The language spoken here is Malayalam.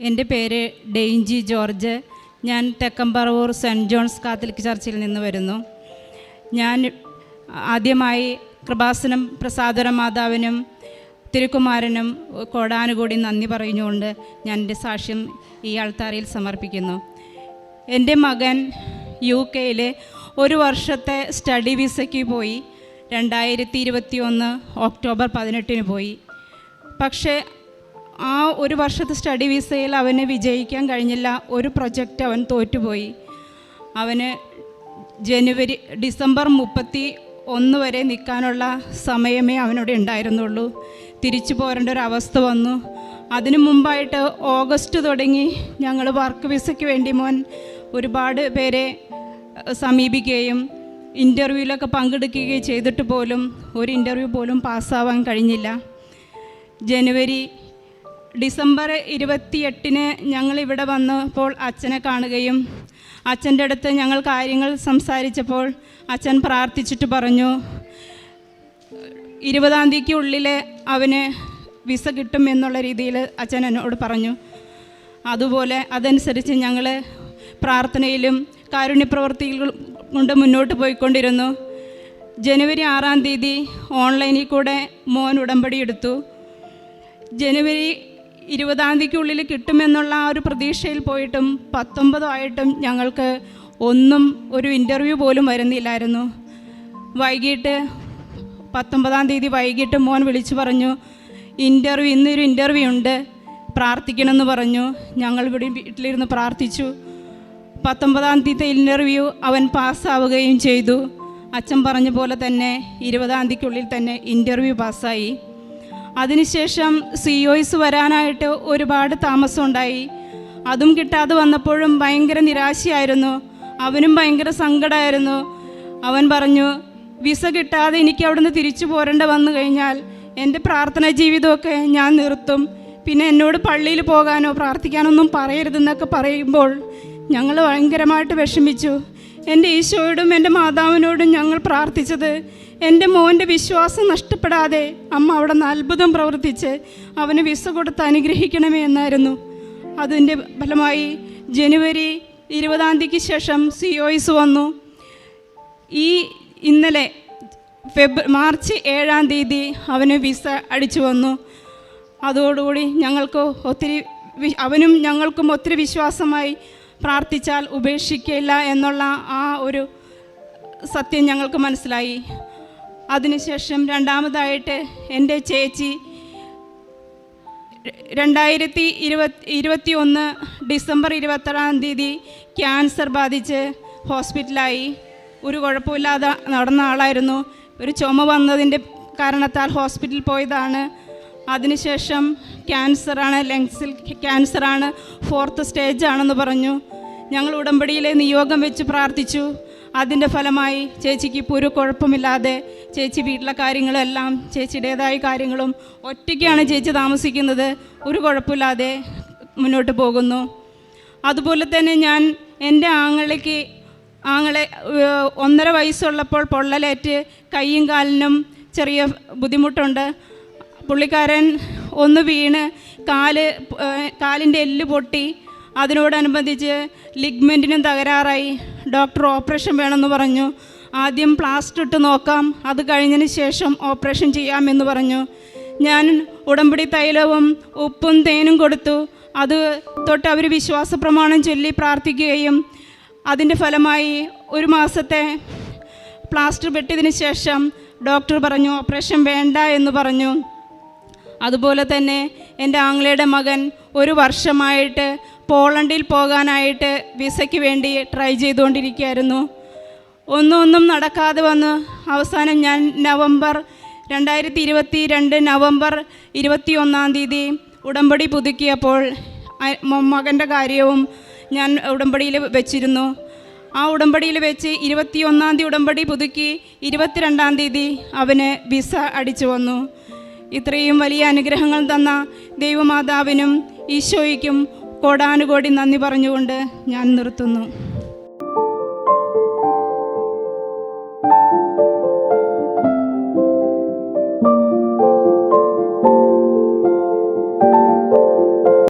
എന്റെ പേര് ഡെയ്ഞ്ചി ജോർജ്. ഞാൻ തെക്കമ്പറവൂർ സെന്റ് ജോൺസ് കാത്തലിക് ചർച്ചിൽ നിന്ന് വരുന്നു. ഞാൻ ആദ്യമായി കൃപാസനം പ്രസാദര മാതാവിനും തിരുക്കുമാരനും കോടാനുകൂടി നന്ദി പറഞ്ഞുകൊണ്ട് ഞാൻ എന്റെ സാക്ഷ്യം ഈ ആൾത്താരയിൽ സമർപ്പിക്കുന്നു. എന്റെ മകൻ യു കെയിൽ ഒരു വർഷത്തെ സ്റ്റഡി വിസയ്ക്ക് പോയി. രണ്ടായിരത്തി ഇരുപത്തി ഒന്ന് ഒക്ടോബർ പതിനെട്ടിന് പോയി. പക്ഷേ ആ ഒരു വർഷത്തെ സ്റ്റഡി വിസയിൽ അവന് വിജയിക്കാൻ കഴിഞ്ഞില്ല. ഒരു പ്രൊജക്റ്റ് അവൻ തോറ്റുപോയി. അവന് ജനുവരി ഡിസംബർ മുപ്പത്തി ഒന്ന് വരെ നിൽക്കാനുള്ള സമയമേ അവനോട് ഉണ്ടായിരുന്നുള്ളൂ. തിരിച്ചു പോരേണ്ട ഒരു അവസ്ഥ വന്നു. അതിനു മുമ്പായിട്ട് ഓഗസ്റ്റ് തുടങ്ങി ഞങ്ങൾ വർക്ക് വിസയ്ക്ക് വേണ്ടി മോൻ ഒരുപാട് പേരെ സമീപിക്കുകയും ഇന്റർവ്യൂവിലൊക്കെ പങ്കെടുക്കുകയും ചെയ്തിട്ട് പോലും ഒരു ഇന്റർവ്യൂ പോലും പാസ്സാവാൻ കഴിഞ്ഞില്ല. ജനുവരി ഡിസംബർ ഇരുപത്തിയെട്ടിന് ഞങ്ങൾ ഇവിടെ വന്നപ്പോൾ അച്ഛനെ കാണുകയും അച്ഛന്റെ അടുത്ത് ഞങ്ങൾ കാര്യങ്ങൾ സംസാരിച്ചപ്പോൾ അച്ഛൻ പ്രാർത്ഥിച്ചിട്ട് പറഞ്ഞു ഇരുപതാം തീയതിക്കുള്ളിൽ അവന് വിസ കിട്ടും എന്നുള്ള രീതിയിൽ അച്ഛൻ എന്നോട് പറഞ്ഞു. അതുപോലെ അതനുസരിച്ച് ഞങ്ങൾ പ്രാർത്ഥനയിലും കാരുണ്യപ്രവർത്തികളും കൊണ്ട് മുന്നോട്ട് പോയിക്കൊണ്ടിരുന്നു. ജനുവരി ആറാം തീയതി ഓൺലൈനിൽ കൂടെ മോൻ ഉടമ്പടി എടുത്തു. ജനുവരി ഇരുപതാം തീയതിക്കുള്ളിൽ കിട്ടുമെന്നുള്ള ആ ഒരു പ്രതീക്ഷയിൽ പോയിട്ടും പത്തൊമ്പതായിട്ടും ഞങ്ങൾക്ക് ഒന്നും ഒരു ഇന്റർവ്യൂ പോലും വരുന്നില്ലായിരുന്നു. വൈകിട്ട് പത്തൊമ്പതാം തീയതി വൈകിട്ട് മോൻ വിളിച്ചു പറഞ്ഞു ഇന്റർവ്യൂ ഇന്നൊരു ഇന്റർവ്യൂ ഉണ്ട്. പ്രാർത്ഥിക്കണമെന്ന് പറഞ്ഞു. ഞങ്ങൾ ഇവിടെ വീട്ടിലിരുന്ന് പ്രാർത്ഥിച്ചു. പത്തൊമ്പതാം തീയതി ഇന്റർവ്യൂ അവൻ പാസ്സാവുകയും ചെയ്തു. അച്ഛൻ പറഞ്ഞ പോലെ തന്നെ ഇരുപതാം തീയതിക്കുള്ളിൽ തന്നെ ഇന്റർവ്യൂ പാസ്സായി അതിനുശേഷം സി വരാനായിട്ട് ഒരുപാട് താമസമുണ്ടായി. അതും കിട്ടാതെ വന്നപ്പോഴും ഭയങ്കര നിരാശയായിരുന്നു. അവനും ഭയങ്കര സങ്കടമായിരുന്നു അവൻ പറഞ്ഞു വിസ കിട്ടാതെ എനിക്ക് അവിടുന്ന് തിരിച്ചു പോരേണ്ട വന്നു കഴിഞ്ഞാൽ എന്റെ പ്രാർത്ഥനാ ജീവിതമൊക്കെ ഞാൻ നിർത്തും. പിന്നെ എന്നോട് പള്ളിയിൽ പോകാനോ പ്രാർത്ഥിക്കാനൊന്നും പറയരുതെന്നൊക്കെ പറയുമ്പോൾ ഞങ്ങൾ ഭയങ്കരമായിട്ട് വിഷമിച്ചു. എന്റെ ഈശോയോടും എന്റെ മാതാവിനോടും ഞങ്ങൾ പ്രാർത്ഥിച്ചത് എന്റെ മോന്റെ വിശ്വാസം നഷ്ടപ്പെടാതെ അമ്മ അവിടെ നിന്ന് അത്ഭുതം പ്രവർത്തിച്ച് അവന് വിസ കൊടുത്ത് അനുഗ്രഹിക്കണമേ എന്നായിരുന്നു. അതിന്റെ ഫലമായി ജനുവരി ഇരുപതാം തീയതിക്ക് ശേഷം സി ഒയ്സ് വന്നു. ഈ ഇന്നലെ ഫെബ് മാർച്ച് ഏഴാം തീയതി അവന് വിസ അടിച്ചു വന്നു. അതോടുകൂടി ഞങ്ങൾക്ക് ഒത്തിരി അവനും ഞങ്ങൾക്കും ഒത്തിരി വിശ്വാസമായി പ്രാർത്ഥിച്ചാൽ ഉപേക്ഷിക്കില്ല എന്നുള്ള ആ ഒരു സത്യം ഞങ്ങൾക്ക് മനസ്സിലായി. അതിനുശേഷം രണ്ടാമതായിട്ട് എന്റെ ചേച്ചി രണ്ടായിരത്തി ഇരുപത്തി ഇരുപത്തി ഒന്ന് ഡിസംബർ ഇരുപത്തെട്ടാം തീയതി ക്യാൻസർ ബാധിച്ച് ഹോസ്പിറ്റലായി. ഒരു കുഴപ്പമില്ലാതെ നടന്ന ആളായിരുന്നു. ഒരു ചുമ വന്നതിന്റെ കാരണത്താൽ ഹോസ്പിറ്റലിൽ പോയതാണ്. അതിനുശേഷം ക്യാൻസറാണ് ലങ്സിൽ ക്യാൻസറാണ് ഫോർത്ത് സ്റ്റേജ് ആണെന്ന് പറഞ്ഞു. ഞങ്ങൾ ഉടമ്പടിയിലെ നിയോഗം വെച്ച് പ്രാർത്ഥിച്ചു. അതിന്റെ ഫലമായി ചേച്ചിക്ക് ഇപ്പോൾ ഒരു കുഴപ്പമില്ലാതെ ചേച്ചി വീട്ടിലെ കാര്യങ്ങളെല്ലാം ചേച്ചിയുടേതായ കാര്യങ്ങളും ഒറ്റയ്ക്കാണ് ചേച്ചി താമസിക്കുന്നത്. ഒരു കുഴപ്പമില്ലാതെ മുന്നോട്ട് പോകുന്നു. അതുപോലെ തന്നെ ഞാൻ എന്റെ ആങ്ങളയ്ക്ക് ആങ്ങളെ ഒന്നര വയസ്സുള്ളപ്പോൾ പൊള്ളലേറ്റ് കൈയും കാലിനും ചെറിയ ബുദ്ധിമുട്ടുണ്ട്. പുള്ളിക്കാരൻ ഒന്ന് വീണ് കാൽ കാലിന്റെ എല്ല് പൊട്ടി. അതിനോടനുബന്ധിച്ച് ലിഗ്മെന്റിനും തകരാറായി. ഡോക്ടർ ഓപ്പറേഷൻ വേണമെന്ന് പറഞ്ഞു. ആദ്യം പ്ലാസ്റ്റർ ഇട്ട് നോക്കാം. അത് കഴിഞ്ഞതിന് ശേഷം ഓപ്പറേഷൻ ചെയ്യാമെന്ന് പറഞ്ഞു. ഞാൻ ഉടമ്പടി തൈലവും ഉപ്പും തേനും കൊടുത്തു. അത് തൊട്ട് അവർ വിശ്വാസ പ്രമാണം ചൊല്ലി പ്രാർത്ഥിക്കുകയും അതിന്റെ ഫലമായി ഒരു മാസത്തെ പ്ലാസ്റ്റർ വെട്ടിയതിന് ശേഷം ഡോക്ടർ പറഞ്ഞു ഓപ്പറേഷൻ വേണ്ട എന്ന് പറഞ്ഞു. അതുപോലെ തന്നെ എന്റെ ആങ്ങളയുടെ മകൻ ഒരു വർഷമായിട്ട് പോളണ്ടിൽ പോകാനായിട്ട് വിസയ്ക്ക് വേണ്ടി ട്രൈ ചെയ്തുകൊണ്ടിരിക്കുകയായിരുന്നു. ഒന്നും ഒന്നും നടക്കാതെ വന്ന് അവസാനം ഞാൻ നവംബർ രണ്ടായിരത്തി ഇരുപത്തി രണ്ട് നവംബർ ഇരുപത്തി ഒന്നാം തീയതി ഉടമ്പടി പുതുക്കിയപ്പോൾ മകന്റെ കാര്യവും ഞാൻ ഉടമ്പടിയിൽ വെച്ചിരുന്നു. ആ ഉടമ്പടിയിൽ വെച്ച് ഇരുപത്തിയൊന്നാം തീയതി ഉടമ്പടി പുതുക്കി ഇരുപത്തിരണ്ടാം തീയതി അവന് വിസ അടിച്ചു വന്നു. ഇത്രയും വലിയ അനുഗ്രഹങ്ങൾ തന്ന ദൈവമാതാവിനും ഈശോയ്ക്കും കോടാനുകോടി നന്ദി പറഞ്ഞുകൊണ്ട് ഞാൻ നിർത്തുന്നു.